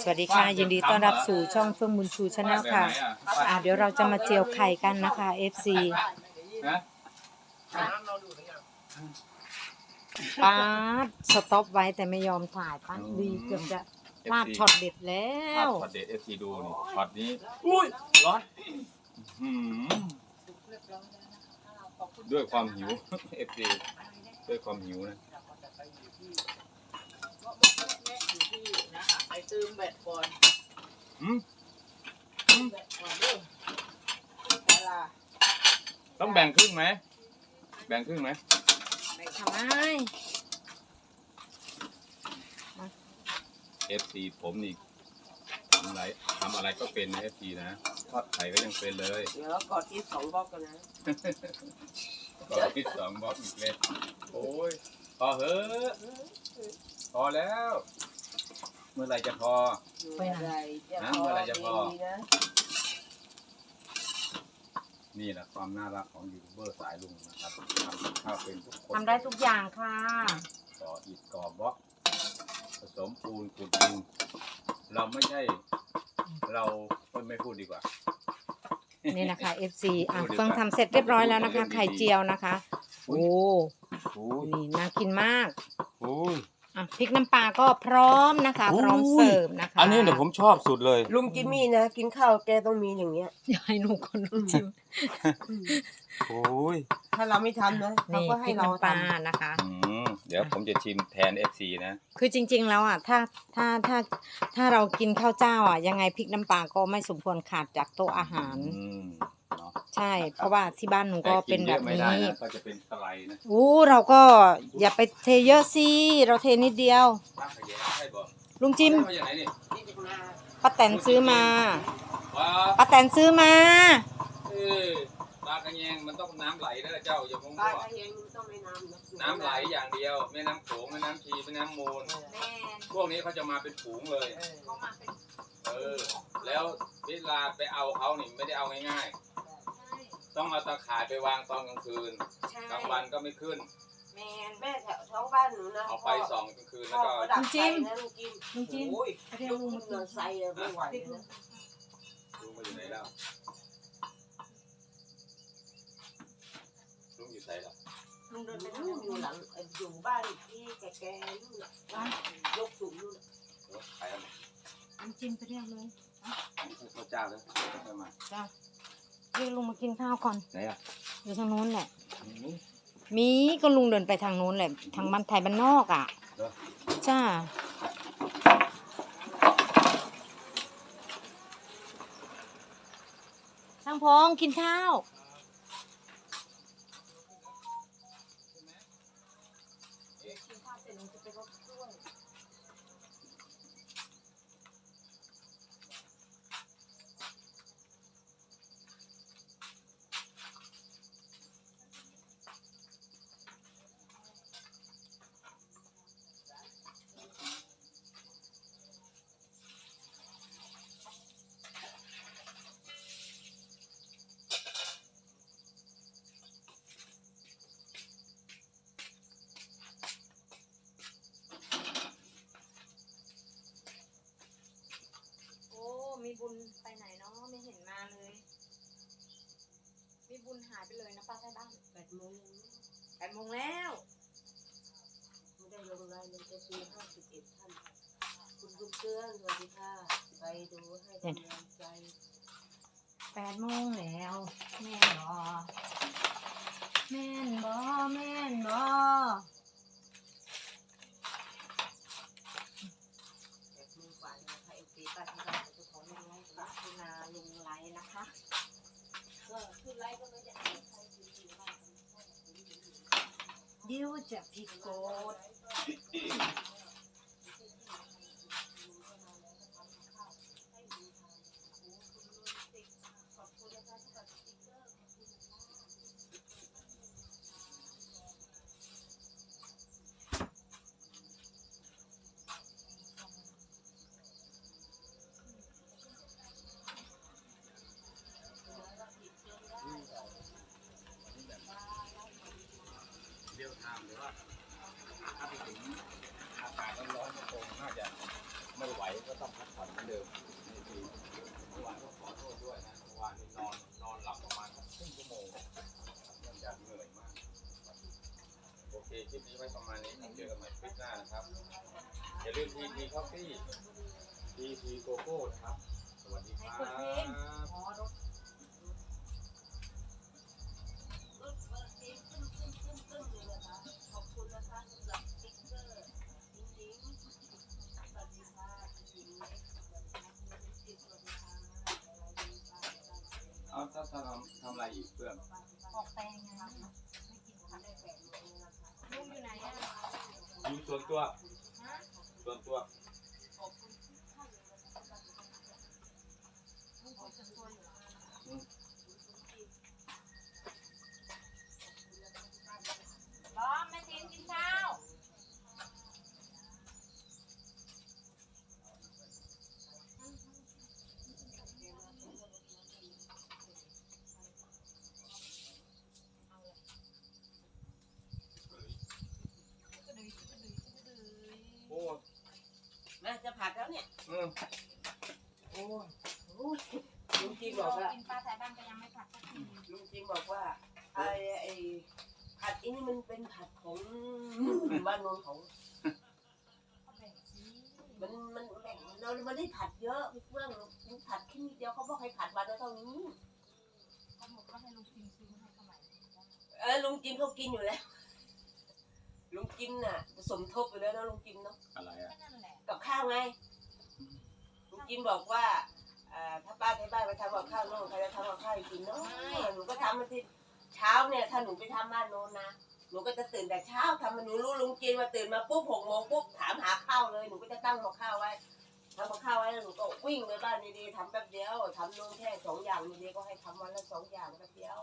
สวัสดีค่ะยินดีต้อนรับสู่ช่องเฟื่องบุญชูชาแนลค่ะอ่าเดี๋ยวเราจะมาเจียวไข่กันนะคะ FC นะป้าดสต็อปไว้แต่ไม่ยอมถ่ายป้าดดีเกือบจะพลาดช็อตเด็ดแล้ภาวพช็อตเด็ดเอฟซีดูนี่ช็อตนี้ อุ้ยร้อนอื้อหือด้วยความหิวเอฟซีด้วยความหิวนะ ไปเติมแบตก่อนอืมแบตก่อนเด้อเวลาต้องแบ่งครึ่งไหม แบ่งครึ่งไหมไปทำไม เอฟซีผมนี่ทำอะไรทำอะไรก็เป็นนะเอฟซีนะทอดไข่ก็ยังเป็นเลยเดี๋ยวกดที่สองบล็อกกันนะก็ที่สองบล็อกอีกเลยโอ้ยพอเหอะพอแล้ว เมื่อไหรจะพอ เมื่อไรจะนะพอเมื่อไหร่จะพอดีนะนี่แหละความน่ารักของยูทูบเบอร์สายลุงนะครับทำกับข้าวเป็นทุกคนทำได้ทุกอย่างค่ะก่ออิฐก่อบล็อกผสมปูนขุดดินเราไม่ใช่ เราไม่พูดดีกว่า นี่นะคะ FC อะเฟื่องทำเสร็จเรียบร้อยแล้วนะคะ ไข่เจียวนะคะ โอ้โอ้ยนี่น่ากินมาก โอ้ย อะพริกน้ำปลาก็พร้อมนะคะโอ้ยพร้อมเสิร์ฟนะคะอันนี้เดี๋ยวผมชอบสุดเลย ลุงจิมมี่นะกินข้าวแกต้องมีอย่างเงี้ย อยากให้หนูคนดูชิมโอ้ยถ้าเราไม่ทำนะเขานี่ก็พให้ริกเราน้ำปลาทำนะคะ อืมเดี๋ยวผมจะชิมแทน FC นะ คือจริง ๆ แล้วอะถ้าถ้าถ้าถ้าเรากินข้าวเจ้าอะยังไงพริกน้ำปลาก็ไม่สมควรขาดจากโต๊ะอาหาร อืมเนาะ ใช่ เพราะว่าที่บ้านหนูก็เป็นแบบต่กิยอะไม่นี้ได้นะก็จะเป็นสไลด์นะอู้เราก็อย่าไปเทเยอะสิ เราเทนิดเดียว ป้าขยะใช่บอกลุงจิมมาจากไหนนี่นี่จะมาป้าแตนซื้อมาว้าป้าแตนซื้อมา เออปลากระแยงมันต้องน้ำไหลนะเจ้าอย่ามองปลาว่าทะเลมันต้องไม่น้ำนะน้ำไหลอย่างเดียวแม่น้ำโขงแม่น้ำชีแม่น้ำมูล แม่พวกนี้เขาจะมาเป็นฝูงเลยเออเขามาเป็นเออ แล้วเวลาไปเอาเขานี่ไม่ได้เอาง่ายๆ ต้องเอาตาข่ายไปวางตอนกลางคืนใช่กลางวันก็ไม่ขึ้น แม่แม่แถวท้องบ้านหนูนะเอาไฟส่องกลางคืนพ่แล้วอก็ก็ดับไฟนะลุงจิมลุงจิมโอ้ยไปเรียกลุลุงงเงิมานใส่เลยไม่ไหวนะลุงมาอยู่ไหนแล้วลุงอยู่ไหนล่ะลุงเดินไปไปทางนู่นนู้อยู่นหลังเอ่ออยู่บ้านที่แก่ๆนู่นน่ะยกสูงนู่นน่ะรถไปแล้วลุงจิมไปเรียกเลยเขาจ้าแล้วเขามาจ้า เรียกลุงมากินข้าวก่อนไหนอะอยู่ทางนู้นแหละนี่มีก็ลุงเดินไปทางนู้นแหละ ทางบ้านไทยบ้านนอกอะเหรอ จ้า ช่างพงกินข้าว ญไปไหนเนาะไม่เห็นมาเลยมีบุญหายไปเลยนะป้าใช่บ้านแปดโมงยังแปดโมงแล้วไม่ได้ลงรายเลยจะปีห้าสิบเอ็ดท่านคุณบุญเกื้อนสวัสดีค่ะ ไปดูให้กำลังใจแปดโมงแล้วแม่นบอแม่นบอแม่นบอ แปดโมงกว่าแล้วค่ะเอฟซีป้าที่บ้านจะขอลงไลฟ์ ก ค่ะ รุณาลงไลน์นะคะ ก็ขึ้นไลฟ์ก็ไม่ได้อ่านใครดูดีมาก เดี๋ยวจะผิดกฎ ปนี้ไว้ประมาณนี้เจอกันใหม่คลิปหน้านะครับ อย่าลืมทีทีคอฟฟี่ทีทีโกโก้นะครับ สวัสดีครับ อ๋อรถ อยู่ส่วนตัว ฮะ ส่วนตัว ขอบคุณทุกท่านเลยนะคะ ลูกคุยส่วนตัวอยู่เหรอล้อมแม่ทีนกินข้าว โอ้ มาจะผัดแล้วเนี่ย อโอ้ยโอ้ยลุงจิมบอกว่ากินปลาสายบ้านก็ยังไม่ผัดสักทีลุงจิมบอกว่าไอ้ไอ้ผัดอันนี้มันเป็นผัดของบ้านโนนเขาเขาแบ่งมันมันแบ่งเราไม่ได้ผัดเยอะเฟื่องมันผัดแค่นิดเดียวเขาบอกให้ผัดวันละเท่านี้เขาบอกว่าให้ลุงกินซื้อมาให้เขาใหม่เออลุงจิมเขากินอยู่แล้วลุงจิมน่ะสมทบไปแล้วนะลุงจิมเนาะอะไรอะก็นั่นแหละกับข้าวไง ลุงจิมบอกว่าอ่าถ้าป้าที่บ้านไปทำกับข้าวโน่นใครจะทำกับข้าวให้กินเนาะหนูก็ทำมาที่เช้าเนี่ยถ้าหนูไปทำบ้านโน้นนะ หนูก็จะตื่นแต่เช้าทำมาหนูรู้ลุงจิมมาตื่นมาปุ๊บหกโมงปุ๊บถามหาข้าวเลยหนูก็จะตั้งกับข้าวไว้ทำกับข้าวไว้แล้วหนูก็วิ่งไปบ้านดีๆทำแป๊บเดียวทำโน่นแค่สองอย่างดีๆก็ให้ทำวันละสองอย่างแป๊บเดียว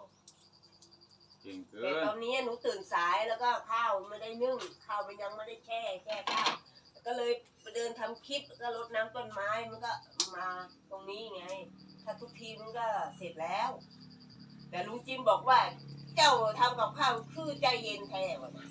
เก่งเกิแต่นตอนนี้หนูตื่นสายแล้วก็ข้าวไม่ได้นึ่งข้าวมันยังไม่ได้แช่แช่ข้าวก็เลยไป เดินทำคลิปก็รดน้ำต้นไม้มันก็มาตรงนี้ไง ถ้าทุกทีมันก็เสร็จแล้ว แต่ลุงจิมบอกว่า เจ้าทำกับข้าวคือใจเย็นแท้วะนะ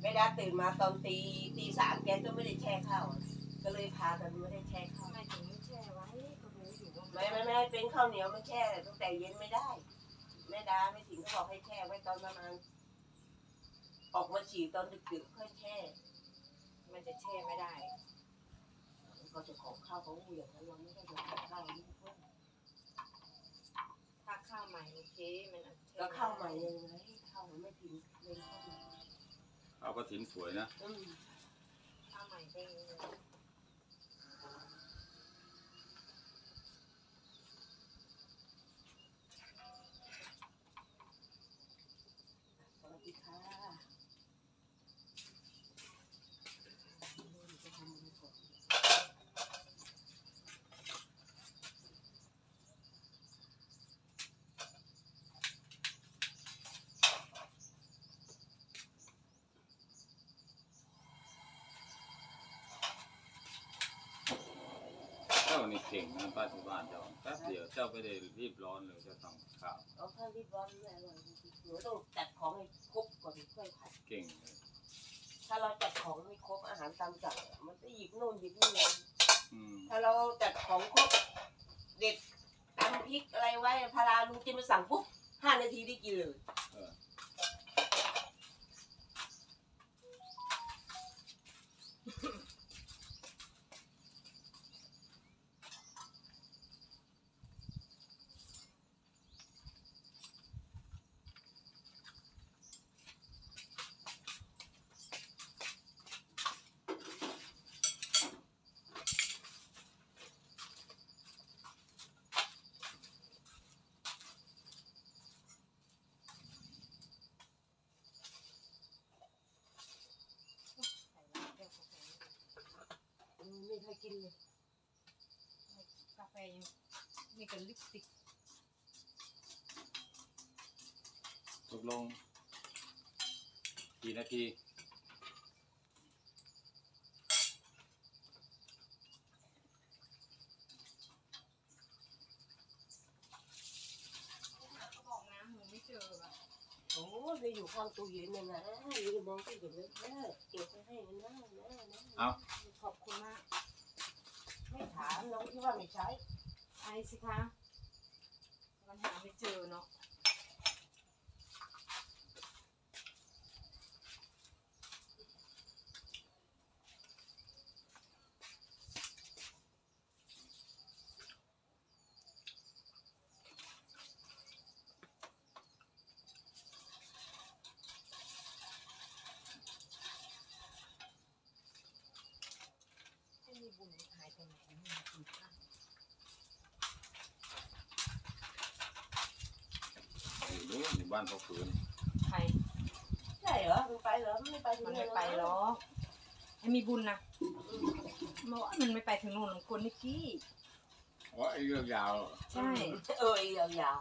ไม่ได้ตื่นมาตอนตีตีสามแกก็ไม่ได้แช่ข้าวอะก็เลยพากันไม่ได้แช่ข้าวทำไมถึงไม่แช่ไว้ก็รู้อยู่ว่าไม่ไม่ไม่เป็นข้าวเหนียวมันแช่ตั้งแต่เย็นไม่ได้แม่ดาไม่ถึงเขาบอกให้แช่ไว้ตอนประมาณ ออกมาฉี่ตอนดึกๆค่อยแช่มันจะแช่ไม่ได้ก็จะของข้าวเขาเหวี่ยงนั้นเราไม่ได้จะทำข้าวนี่เพิ่มถ้าข้าวใหม่โอเคมันอาจจะแช่ก็ข้าวใหม่เลยไงข้าวมันไม่ถึงเลยข้าวใหม่เอากระถินสวยนะอืมข้าวใหม่ไปส ก่งนะป้าที่บ้านเจ้าแป๊บเดียวเจ้าไม่ได้รีบร้อนเลยเจะทำข้าวเอาข้าวรีบร้อนไม่อร่อยจริงๆหนูต้องจัดของให้ครบก่อนค่อยผัด เก่งเลยถ้าเราจัดของไม่ครบอาหารตามสั่งอะมันจะหยิบโน่นหยิบนี่เลยอืมถ้าเราจัดของครบเด็ดตำพริกอะไรไว้พาราลุงจิมมาสั่งปุ๊บห้านาทีได้กินเลย เออ เคยกินเลย กาแฟยังมีกับลิปสติกตกลง กี่นาทีเขาบอกน้ำหนูไม่เจอว่ะโอ้ไปได้อยู่ข้างตู้เย็นน่ะนะอยู่มองก็เห็นเลยแม่เก็บไปให้มันนะนะนะเอา ขอบคุณมากไม่ถามน้อง ที่ว่าไม่ใช้ไอสิคะมันหาไม่เจอเนาะ ไม่มีบุญหายไปไหนไม่มีคุณค่า อยู่นี่บ้านพ่อฝืนใครใช่เหรอมันไปเหรอมันไม่ไปถึงมันไม่ไปหรอกไอ้มีบุญนะบอกว่ามันไม่ไปถึงโน่นคนนิกกี้เพราะไอ้เรื่องยาวใช่ เออยาว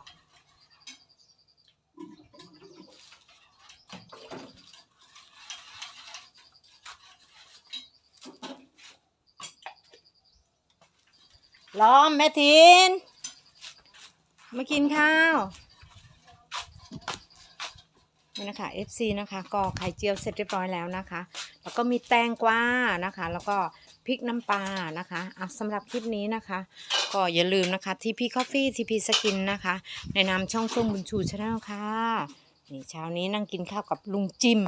ล้อมแม่ทิน มากินข้าว นี่นะคะ FC นะคะก็ไข่เจียวเสร็จเรียบร้อยแล้วนะคะ แล้วก็มีแตงกวานะคะ แล้วก็พริกน้ำปลานะคะอะสำหรับคลิปนี้นะคะ ก็อย่าลืมนะคะทีพีคอฟฟี่ทีพีสกินนะคะ ในนามช่องเฟื่องบุญชูชาแนลค่ะนี่เช้านี้นั่งกินข้าวกับลุงจิม